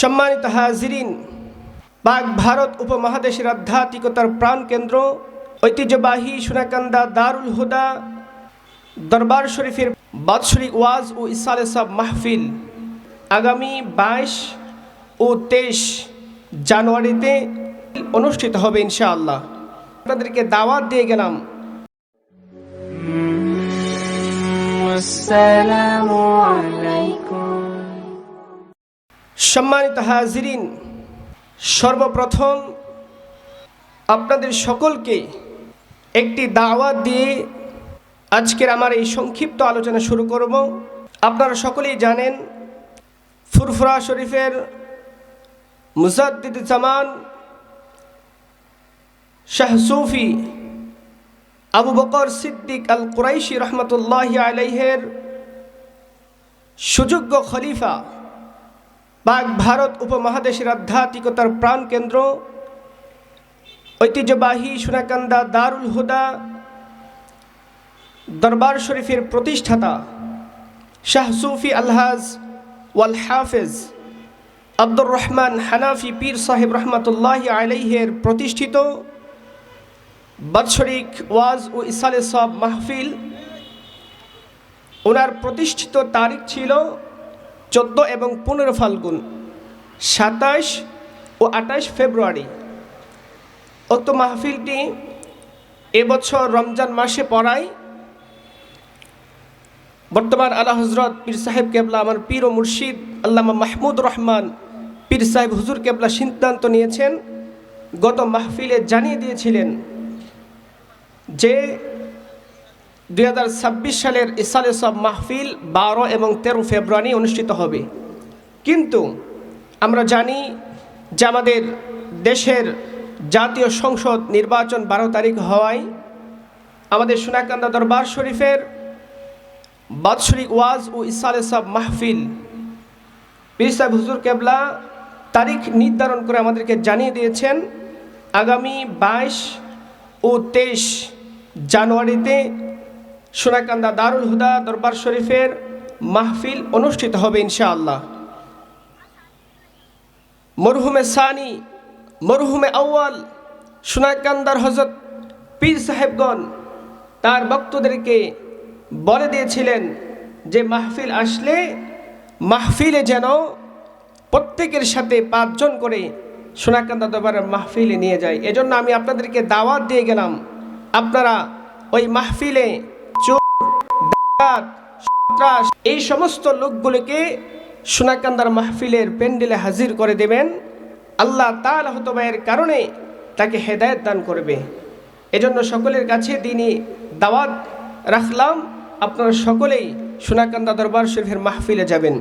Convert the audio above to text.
সম্মানিত হাজিরিন বাঘ ভারত উপমহাদেশের আধ্যাত্মিকতার প্রাণকেন্দ্র ঐতিহ্যবাহী সোনাকান্দা দারুল হুদা, দরবার শরীফের বাৎসরিক ওয়াজ ও ইসালে সাব মাহফিল আগামী বাইশ ও তেইশ জানুয়ারিতে অনুষ্ঠিত হবে ইনশাআল্লাহ। আপনাদেরকে দাওয়াত দিয়ে গেলাম। আসসালামু আলাইকুম। সম্মানিত হাজিরিন, সর্বপ্রথম আপনাদের সকলকে একটি দাওয়াত দিয়ে আজকের আমার এই সংক্ষিপ্ত আলোচনা শুরু করব। আপনারা সকলেই জানেন, ফুরফুরা শরীফের মুজাদ্দিদ জামান, শাহ সুফি আবু বকর সিদ্দিক আল কুরাইশি রহমতুল্লাহ আলাইহের সুযোগ্য খলিফা পাক ভারত উপমহাদেশের আধ্যাত্মিকতার প্রাণকেন্দ্র ঐতিহ্যবাহী সোনাকান্দা দারুল হুদা দরবার শরীফের প্রতিষ্ঠাতা শাহ সুফি আলহাজ ওয়াল হাফেজ আব্দুর রহমান হানাফি পীর সাহেব রহমতুল্লাহ আলাইহের প্রতিষ্ঠিত বাৎসরিক ওয়াজ ও ইসালে সব মাহফিল। ওনার প্রতিষ্ঠিত তারিখ ছিল চোদ্দ এবং পনেরো ফাল্গুন সাতাশ ও আঠাশ ফেব্রুয়ারি। উক্ত মাহফিলটি এবছর রমজান মাসে পড়ায় বর্তমান আলা হজরত পীর সাহেব কেবলা আমার পীর ও মুর্শিদ আল্লামা মাহমুদ রহমান পীর সাহেব হুজুর কেবলা সিদ্ধান্ত নিয়েছেন, গত মাহফিলে জানিয়ে দিয়েছিলেন যে দু হাজার ছাব্বিশ সালের ইসালে সব মাহফিল বারো এবং তেরো ফেব্রুয়ারি অনুষ্ঠিত হবে। কিন্তু আমরা জানি যে আমাদের দেশের জাতীয় সংসদ নির্বাচন বারো তারিখ হওয়ায় আমাদের সোনাকান্দা দরবার শরীফের বাৎসরিক ওয়াজ ও ইসালে সব মাহফিল পীর সাহেব হুজুর কেবলা তারিখ নির্ধারণ করে আমাদেরকে জানিয়ে দিয়েছেন, আগামী বাইশ ও তেইশ জানুয়ারিতে সোনাকান্দা দারুল হুদা দরবার শরীফের মাহফিল অনুষ্ঠিত হবে ইনশাআল্লাহ। মরহুমে সানি, মরহুমে আউয়াল, সোনাকান্দার হজরত পীর সাহেবগণ তার ভক্তদেরকে বলে দিয়েছিলেন যে মাহফিল আসলে মাহফিলে যেন প্রত্যেকের সাথে পাঁচজন করে সোনাকান্দা দরবারের মাহফিলে নিয়ে যায়। এজন্য আমি আপনাদেরকে দাওয়াত দিয়ে গেলাম। আপনারা ওই মাহফিলে এই সমস্ত লোকগুলোকে সোনাকান্দার মাহফিলের প্যান্ডেলে হাজির করে দেবেন। আল্লাহ তাল হতবায়ের কারণে তাকে হেদায়ত দান করবে। এজন্য সকলের কাছে তিনি দাওয়াত রাখলাম। আপনারা সকলেই সোনাকান্দা দরবার শরীফের মাহফিলে যাবেন।